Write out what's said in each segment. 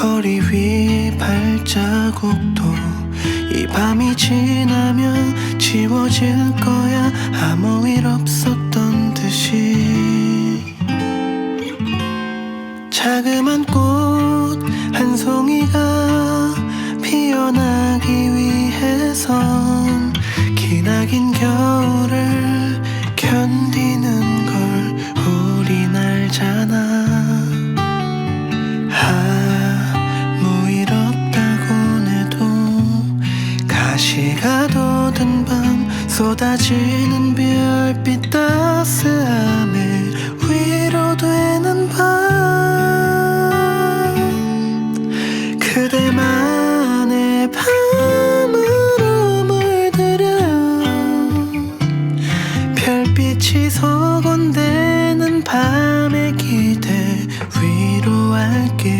거리 위 발자국도 이 밤이 지나면 지워질 거야. 쏟아지는 별빛 따스함에 위로되는 밤. 그대만의 밤으로 물들여 별빛이 서건대는 밤에 기대 위로할게.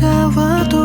川と